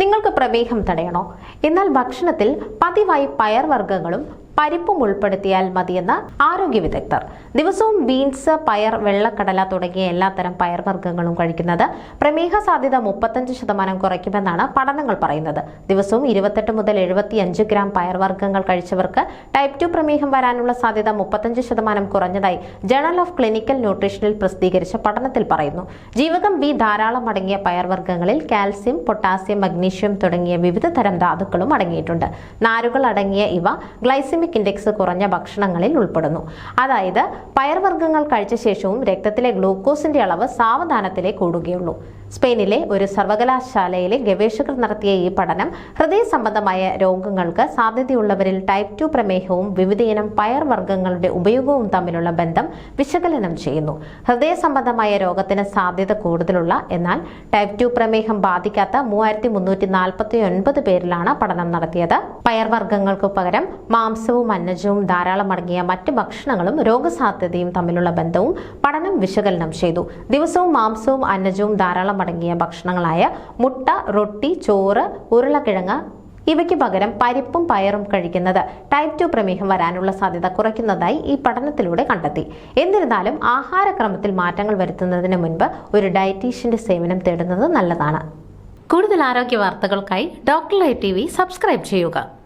നിങ്ങൾക്ക് പ്രമേഹം തടയണോ? എന്നാൽ ഭക്ഷണത്തിൽ പതിവായി പയർവർഗങ്ങളും പരിപ്പും ഉൾപ്പെടുത്തിയാൽ മതിയെന്ന് ആരോഗ്യ വിദഗ്ധർ. ദിവസവും ബീൻസ് പയർ വെള്ളക്കടല തുടങ്ങിയ എല്ലാത്തരം പയർവർഗങ്ങളും കഴിക്കുന്നത് പ്രമേഹ സാധ്യത മുപ്പത്തഞ്ച് ശതമാനം കുറയ്ക്കുമെന്നാണ് പഠനങ്ങൾ പറയുന്നത്. ദിവസവും ഇരുപത്തെട്ട് മുതൽ എഴുപത്തിയഞ്ച് ഗ്രാം പയർവർഗങ്ങൾ കഴിച്ചവർക്ക് ടൈപ്പ് ടു പ്രമേഹം വരാനുള്ള സാധ്യത മുപ്പത്തഞ്ച് ശതമാനം കുറഞ്ഞതായി ജേണൽ ഓഫ് ക്ലിനിക്കൽ ന്യൂട്രീഷനിൽ പ്രസിദ്ധീകരിച്ച പഠനത്തിൽ പറയുന്നു. ജീവകം ബി ധാരാളം അടങ്ങിയ പയർവർഗങ്ങളിൽ കാൽസ്യം പൊട്ടാസ്യം മഗ്നീഷ്യം തുടങ്ങിയ വിവിധ തരം ധാതുക്കളും അടങ്ങിയിട്ടുണ്ട്. നാരുകൾ അടങ്ങിയ ഇവ ഗ്ലൈസിമിക് ഇൻഡെക്സ് കുറഞ്ഞ ഭക്ഷണങ്ങളിൽ ഉൾപ്പെടുന്നു. അതായത് പയർവർഗങ്ങൾ കഴിച്ച ശേഷവും രക്തത്തിലെ ഗ്ലൂക്കോസിന്റെ അളവ് സാവധാനത്തിലേ കൂടുകയുള്ളൂ. സ്പെയിനിലെ ഒരു സർവകലാശാലയിലെ ഗവേഷകർ നടത്തിയ ഈ പഠനം ഹൃദയ സംബന്ധമായ രോഗങ്ങൾക്ക് സാധ്യതയുള്ളവരിൽ ടൈപ്പ് ടു പ്രമേഹവും വിവിധയിനം പയർവർഗങ്ങളുടെ ഉപയോഗവും തമ്മിലുള്ള ബന്ധം വിശകലനം ചെയ്യുന്നു. ഹൃദയ സംബന്ധമായ രോഗത്തിന് സാധ്യത കൂടുതലുള്ള എന്നാൽ ടൈപ്പ് ടു പ്രമേഹം ബാധിക്കാത്ത മൂവായിരത്തി മുന്നൂറ്റി നാൽപ്പത്തി ഒൻപത് പേരിലാണ് പഠനം നടത്തിയത്. പയർവർഗങ്ങൾക്ക് പകരം മാംസവും അന്നജവും ധാരാളം അടങ്ങിയ മറ്റ് ഭക്ഷണങ്ങളും രോഗസാധ്യതയും തമ്മിലുള്ള ബന്ധവും പഠനം വിശകലനം ചെയ്തു. ദിവസവും മാംസവും അന്നജവും ധാരാളം അടങ്ങിയ ഭക്ഷണങ്ങളായ മുട്ട റൊട്ടി ചോറ് ഉരുളക്കിഴങ്ങ് ഇവയ്ക്ക് പകരം പരിപ്പും പയറും കഴിക്കുന്നത് ടൈപ്പ് ടു പ്രമേഹം വരാനുള്ള സാധ്യത കുറയ്ക്കുന്നതായി ഈ പഠനത്തിലൂടെ കണ്ടെത്തി. എന്നിരുന്നാലും ആഹാരക്രമത്തിൽ മാറ്റങ്ങൾ വരുത്തുന്നതിന് മുൻപ് ഒരു ഡയറ്റീഷ്യന്റെ സേവനം തേടുന്നത് നല്ലതാണ്. കൂടുതൽ ആരോഗ്യ വാർത്തകൾക്കായി ഡോക്ടർ ലൈവ് ടി സബ്സ്ക്രൈബ് ചെയ്യുക.